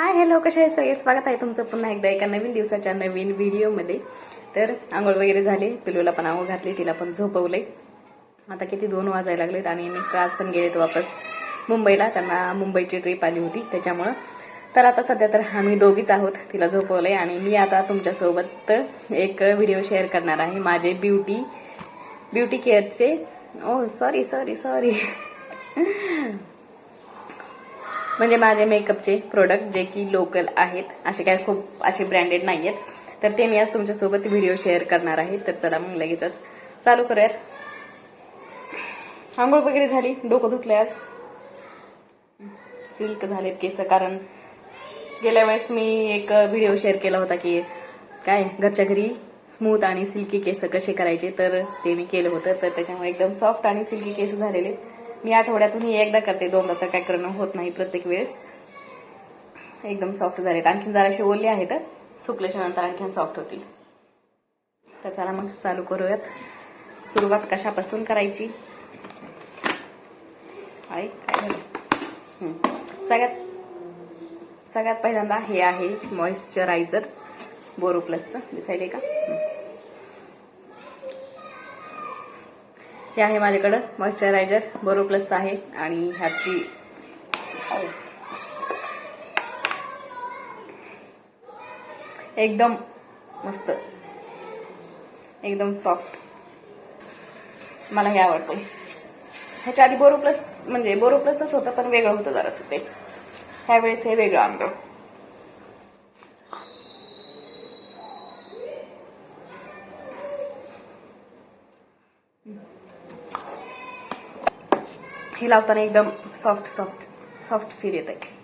Hi hello कशा आहे सगळे स्वागत आहे तुमचं पुन्हा एकदा एका नवीन दिवसाच्या नवीन व्हिडिओमध्ये. तर आंघोळ वगैरे झाली पिलूला पण आंघोळ घातली तिला पण झोपवले आता किती दोन वाजायला लागलेत आणि मिस्टर आज पण गेलेत वापस मुंबईला. त्यांना मुंबईची ट्रिप आली होती त्याच्यामुळं. तर आता सध्या तर आम्ही दोघीच आहोत तिला झोपवलंय. आणि मी आता तुमच्यासोबत एक व्हिडिओ शेअर करणार आहे माझे ब्युटी ब्युटी केअरचे ओ सॉरी सॉरी सॉरी म्हणजे माझे मेकअपचे प्रोडक्ट जे की लोकल आहेत असे काय खूप असे ब्रँडेड नाही आहेत तर ते मी आज तुमच्यासोबत व्हिडिओ शेअर करणार आहे. तर चला मग लगेचच चालू करूयात. आंघोळ वगैरे झाली? डोकं धुतलं आज? सिल्क झालेत केस कारण गेल्या वेळेस मी एक व्हिडिओ शेअर केला होता की काय घरच्या घरी स्मूथ आणि सिल्की केस कसे करायचे तर ते मी केलं होतं. तर त्याच्यामुळे एकदम सॉफ्ट आणि सिल्की केस झालेले. मी आठवड्यातून एकदा करते दोनदा तर काय करणं होत नाही प्रत्येक वेळेस. एकदम सॉफ्ट झालेत. आणखीन जराशे ओले आहेत. सुकल्याच्या नंतर आणखीन सॉफ्ट होतील. तर चला मग चालू करूयात. सुरुवात कशापासून करायची? आहे काय झालं? सगळ्यात सगळ्यात पहिल्यांदा हे आहे मॉइश्चरायझर बोरो प्लसचं दिसायले का हे आहे माझ्याकडं मॉइश्चरायझर बरो प्लस आहे आणि ह्याची एकदम मस्त एकदम सॉफ्ट मला हे आवडते ह्याच्या आधी बोरो प्लस म्हणजे बोरो प्लसच होतं पण वेगळं होतं जरासं ते. ह्यावेळेस हे वेगळं आणलं. हे लावताना एकदम सॉफ्ट सॉफ्ट सॉफ्ट फील येत आहे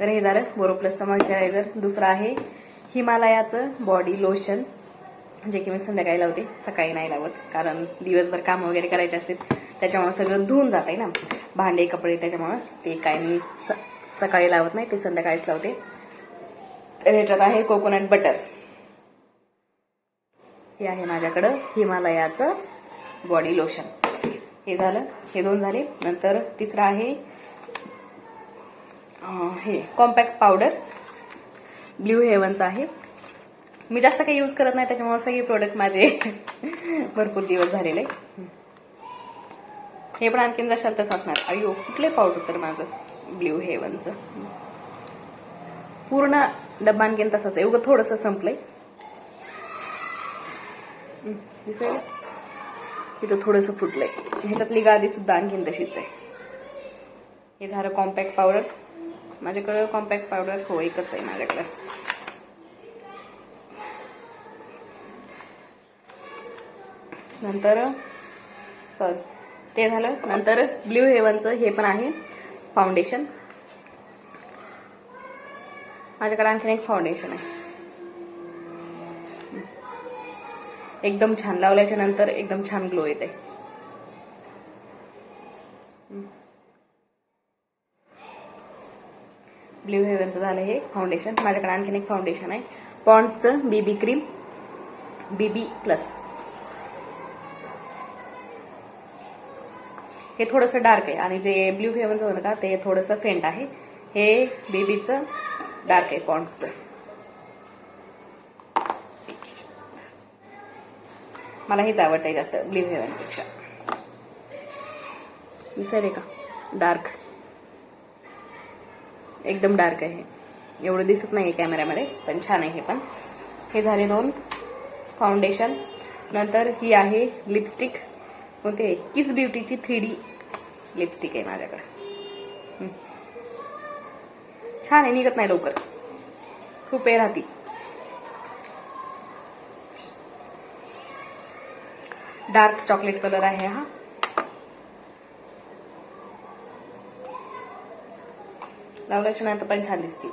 तर हे झालं बोरो प्लसचं मॉइश्चरायझर दुसरं आहे हिमालयाचं बॉडी लोशन जे की मी संध्याकाळी लावते सकाळी नाही लावत कारण दिवसभर काम वगैरे करायचे असतील त्याच्यामुळे सगळं धुवून जात आहे ना. भांडे कपडे त्याच्यामुळे ते काय मी स- सकाळी लावत नाही ते संध्याकाळीच लावते. तर ह्याच्यात आहे कोकोनट बटर हे आहे माझ्याकडं हिमालयाचं बॉडी लोशन हे झालं. हे दोन झाले. नंतर तिसरं आहे हे कॉम्पॅक्ट पावडर ब्ल्यू हेवनचं आहे. मी जास्त काही यूज करत नाही त्याच्यामुळे सगळे प्रोडक्ट माझे भरपूर दिवस झालेले. हे पण आणखीन जशाल तसं असणार. अयो कुठले पावडर तर माझं? ब्ल्यू हेवनचं पूर्ण डब्बा आणखीन तसाच आहे. उगं थोडंसं संपलंय. दिसेल इथं थोडंसं फुटलंय. ह्याच्यातली गादी सुद्धा आणखीन तशीच आहे. हे झालं कॉम्पॅक्ट पावडर माझ्याकडं कॉम्पॅक्ट पावडर हो एकच आहे माझ्याकडं. नंतर सॉरी ते झालं. नंतर ब्ल्यू हेवनचं हे पण आहे फाउंडेशन माझ्याकडे आणखीन एक फाउंडेशन आहे. एकदम छान. लावल्याच्या नंतर एकदम छान ग्लो येते ब्ल्यू हेवनचं झालं हे फाउंडेशन माझ्याकडे आणखीन एक फाउंडेशन आहे. पॉन्ड्सचं बीबी क्रीम बीबी प्लस हे थोडंसं डार्क आहे आणि जे ब्ल्यू हेवनचं होतं का ते थोडंसं फेंट आहे. हे बेबीचं डार्क आहे पॉन्ड्सचं मला हेच आवडतंय जास्त ब्ल्यू हेवनपेक्षा दिसायले का? डार्क एकदम डार्क आहे एवढं दिसत नाही आहे कॅमेऱ्यामध्ये पण छान आहे हे पण. हे झाले दोन फाउंडेशन नंतर ही आहे लिपस्टिक कोणते? किस ब्युटीची थ्री डी लिपस्टिक आहे माझ्याकडे. छान आहे निघत नाही लवकर. खूप वेळ राहती. डार्क चॉकलेट कलर आहे हा. लावल्याच्या नंतर पण छान दिसते.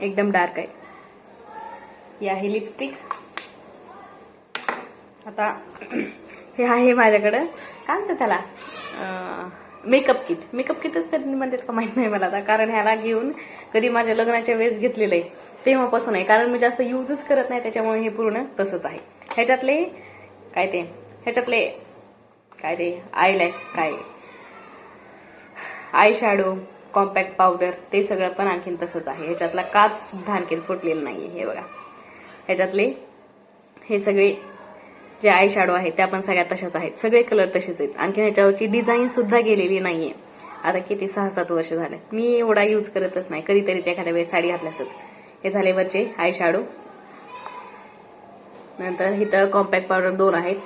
एकदम डार्क आहे. ही आहे लिपस्टिक आता हे आहे माझ्याकडं. काय म्हणतात त्याला? मेकअप किट मेकअप किटच कधी म्हणतात का माहीत नाही मला आता कारण ह्याला घेऊन कधी माझ्या लग्नाच्या वेळेस घेतलेलं आहे. तेव्हापासून आहे. कारण मी जास्त यूजच करत नाही त्याच्यामुळे हे पूर्ण तसंच आहे. ह्याच्यातले काय ते? ह्याच्यातले काय ते? आय लॅश काय? आय शॅडो कॉम्पॅक्ट पावडर ते सगळं पण आणखीन तसंच आहे. ह्याच्यातला काच सुद्धा आणखीन फुटलेलं नाहीये हे बघा. ह्याच्यातले हे सगळे जे आय शॅडो आहेत त्या पण सगळ्या तशाच आहेत. सगळे कलर तसेच आहेत. आणखी ह्याच्यावरची डिझाईन सुद्धा गेलेली नाहीये. आता किती सहा सात वर्ष झाले. मी एवढा यूज करतच नाही. कधीतरीच एखाद्या वेळेस साडी घातल्यासच. हे झाले वरचे आय शाडो. नंतर इथं कॉम्पॅक्ट पावडर दोन आहेत.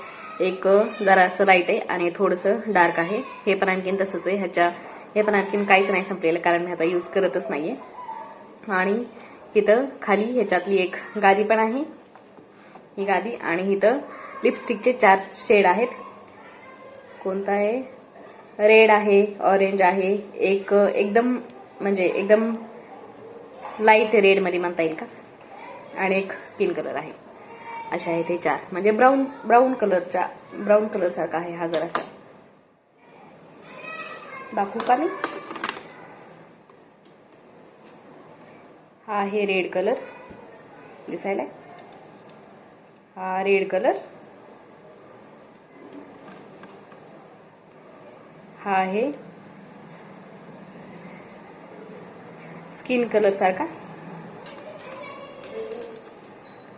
एक जरासं लाइट आहे आणि थोडंसं डार्क आहे. हे पण आणखीन तसंच आहे. ह्याच्या हे पण आणखीन काहीच नाही संपलेलं कारण मी ह्याचा यूज करतच नाहीये. आणि इथं खाली ह्याच्यातली एक गादी पण आहे. ही गादी आणि इथं लिपस्टिकचे चार शेड आहेत. कोणता आहे? रेड आहे ऑरेंज आहे. एक एकदम म्हणजे एकदम लाइट रेडमध्ये म्हणता येईल का? आणि एक स्किन कलर आहे. असे आहेत हे चार. म्हणजे ब्राऊन ब्राऊन कलरच्या ब्राऊन कलर सारखा आहे हा जरासा. दाखवू का मी? हा आहे रेड कलर दिसायला हा रेड कलर हा आहे स्किन कलर सारखा.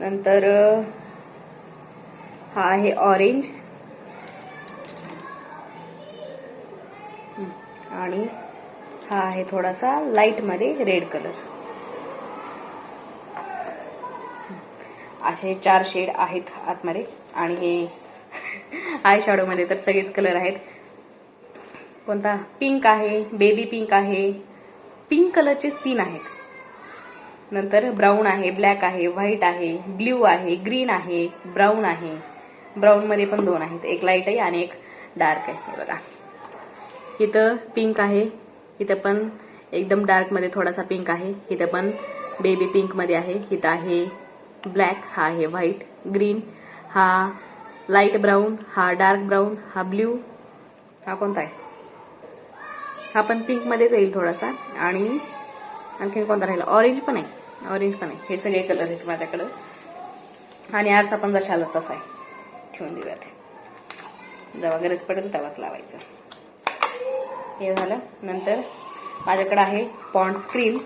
नंतर हा आहे ऑरेंज. आणि हा आहे थोडासा लाइटमध्ये रेड कलर असे चार शेड आहेत आतमध्ये. आणि हे आय शॅडो मध्ये तर सगळेच कलर आहेत. कोणता? पिंक आहे बेबी पिंक आहे. पिंक कलरचेच तीन आहेत. नंतर ब्राऊन आहे ब्लॅक आहे व्हाईट आहे ब्ल्यू आहे ग्रीन आहे ब्राऊन आहे. ब्राऊन मध्ये पण दोन आहेत एक लाइट आहे आणि एक डार्क आहे. बघा. इथं पिंक आहे इथं पण एकदम डार्कमध्ये थोडासा पिंक आहे इथं पण बेबी पिंकमध्ये आहे इथं आहे ब्लॅक हा आहे व्हाईट ग्रीन हा लाइट ब्राऊन हा डार्क ब्राऊन हा ब्ल्यू. हा कोणता आहे? हा पण पिंकमध्येच येईल थोडासा. आणि आणखीन कोणता राहिला? ऑरेंज पण आहे. ऑरेंज पण आहे. हे सगळे कलर आहेत माझ्याकडं. आणि आरसा पण जसा आला तसा आहे. ठेवून देऊयात. जेव्हा गरज पडेल तेव्हाच लावायचं. हे झालं. नंतर माझ्याकडे आहे पॉन्ड्स क्रीम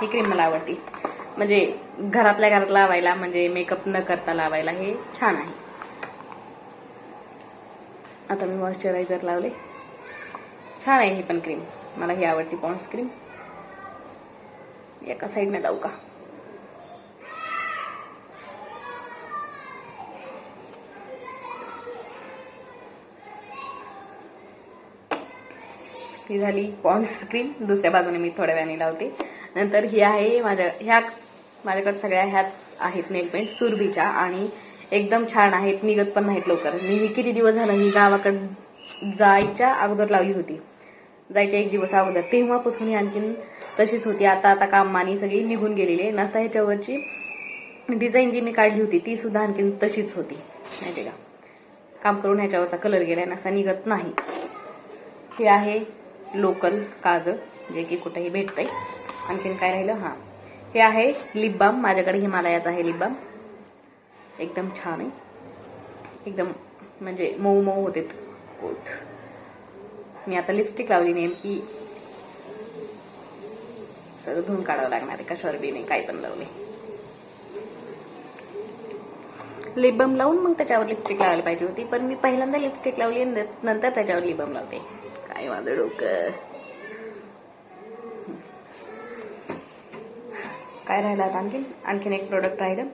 ही क्रीम मला आवडती. म्हणजे घरातल्या घरात लावायला म्हणजे मेकअप न करता लावायला हे छान आहे. आता मी मॉइश्चरायझर लावले. छान आहे ही पण क्रीम मला ही आवडती पॉन्ड्स क्रीम एका साईडने लावू का? ही झाली पॉन्ड्स क्रीम दुसऱ्या बाजूने मी थोड्या वेळाने लावते. नंतर ही आहे माझ्या ह्या माझ्याकडे सगळ्या ह्याच आहेत नेल पेंट सुरभीच्या आणि एकदम छान आहेत निघत पण नाहीत लवकर. मी किती दिवस झालं ही गावाकडे जायच्या अगोदर लावली होती. जायच्या एक दिवस अगोदर. तेव्हापासून ही आणखीन तशीच होती. आता आता कामानी सगळी निघून गेलेली आहे. नसता ह्याच्यावरची डिझाईन जी मी काढली होती ती सुद्धा आणखीन तशीच होती. माहिती का? काम करून ह्याच्यावरचा कलर गेलाय. नसता निघत नाही. हे आहे लोकल काजळ जे की कुठेही भेटतंय. आणखीन काय राहिलं? हां. हे आहे लिप बाम. माझ्याकडे हिमालयाचा आहे लिप बाम. एकदम छान आहे. एकदम म्हणजे मऊ मऊ होते कोट. मी आता लिपस्टिक लावली नेमकी सगळं धुवून काढावं लागणार आहे. कशावर बी नाही काय पण लावले लिप लावून मग त्याच्यावर लिपस्टिक लावायला पाहिजे होती. पण मी पहिल्यांदा लिपस्टिक लावली नंतर त्याच्यावर लिप लावते. काय माझं डोकं. काय राहिलं आता आणखीन? आणखीन एक प्रोडक्ट राहिलं.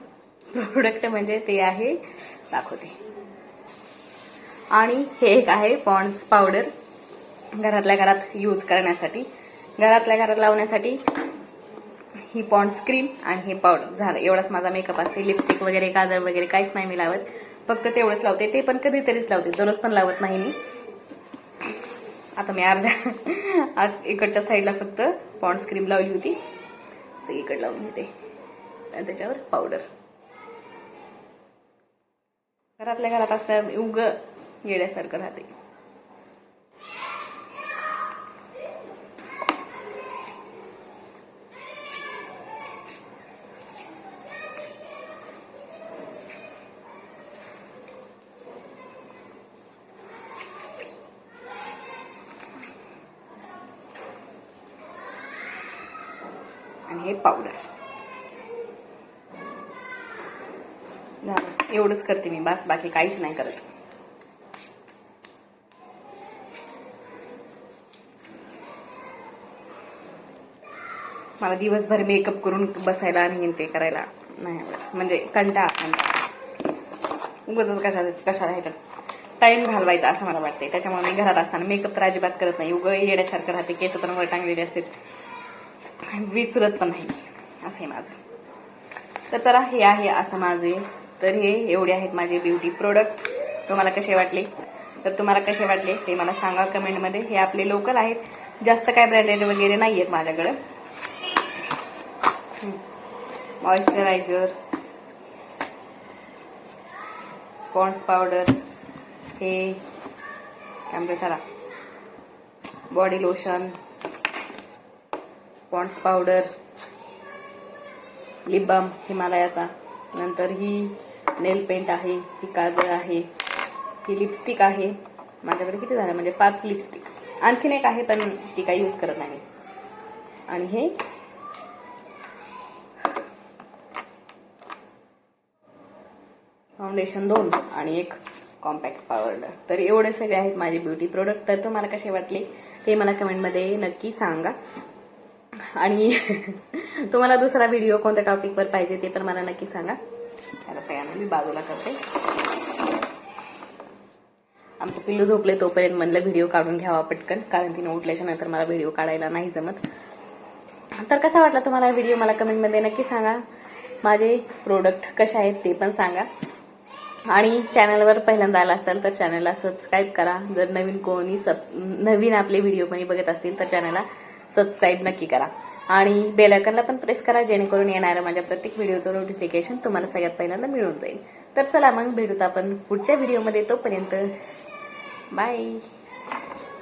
प्रोडक्ट म्हणजे ते आहे दाखवते. आणि हे एक आहे पॉन्ड्स पावडर घरातल्या घरात यूज करण्यासाठी. घरातल्या घरात लावण्यासाठी ही पॉन्ड्स क्रीम आणि हे पावडर. झालं एवढाच माझा मेकअप असते. लिपस्टिक वगैरे काजळ वगैरे काहीच नाही मी लावत. फक्त तेवढंच लावते. ते पण कधीतरीच लावते. दररोज पण लावत नाही मी. आता मी अर्ध्या इकडच्या साईडला फक्त पॉन्ड्स क्रीम लावली होती. इकड लावून घेते. आणि त्याच्यावर पावडर. घरातल्या घरात असल्या उग येण्यासारखं राहते. आणि हे पावडर एवढंच करते मी बस बाकी काहीच नाही करत. मला दिवसभर मेकअप करून बसायला आणि ते करायला नाही आवडत. म्हणजे कंटा उगच कशा कशा कशाला ह्याच्यात टाइम घालवायचा असं मला वाटतंय. त्याच्यामुळे मी घरात असताना मेकअप तर अजिबात करत नाही. उगं येण्यासारखं राहते केस पण वर टांगलेले असतात विचरत पण नाही. असं आहे माझं. तर चला हे आहे असं माझे. तर हे एवढे आहेत माझे ब्युटी प्रोडक्ट तुम्हाला कसे वाटले? तर तुम्हाला कसे वाटले ते मला सांगा कमेंटमध्ये हे आपले लोकल आहेत. जास्त काय ब्रँडेड वगैरे नाही आहेत माझ्याकडं मॉइश्चरायझर पॉन्ड्स पावडर हे. काय म्हणतात त्याला? Body lotion Pond's powder lip balm हिमालयाचा. नंतर ही नेल पेंट आहे ही काजळ आहे ही लिपस्टिक आहे. माझ्याकडे किती झालं? म्हणजे पाच लिपस्टिक आणखीन एक आहे पण ती काही यूज करत नाही आणि हे? फाउंडेशन दोन आणि एक कॉम्पॅक्ट पावडर तर एवढे सगळे आहेत माझे ब्युटी प्रोडक्ट तर तुम्हाला कसे वाटले? ते मला कमेंटमध्ये नक्की सांगा. आणि तुम्हाला दुसरा व्हिडिओ कोणत्या टॉपिकवर पाहिजे ते पण मला नक्की सांगा. त्याला सगळ्यांना मी बाजूला करते. आमचं पिल्लू झोपले तोपर्यंत म्हणलं व्हिडिओ काढून घ्यावा पटकन कारण तिने उठल्याच्या नंतर मला व्हिडिओ काढायला नाही जमत. तर कसा वाटला तुम्हाला व्हिडिओ मला कमेंटमध्ये नक्की सांगा. माझे प्रोडक्ट कसे आहेत ते पण सांगा. आणि चॅनलवर पहिल्यांदा आला असाल तर चॅनलला सबस्क्राईब करा. जर नवीन कोणी सब नवीन आपले व्हिडिओ कोणी बघत असतील तर चॅनलला सबस्क्राईब नक्की करा. आणि बेल पण प्रेस करा जेणेकरून येणारं माझ्या प्रत्येक व्हिडिओचं नोटिफिकेशन तुम्हाला सगळ्यात पहिल्यांदा मिळून जाईल. तर चला मग भेटूत आपण पुढच्या व्हिडिओमध्ये तोपर्यंत बाय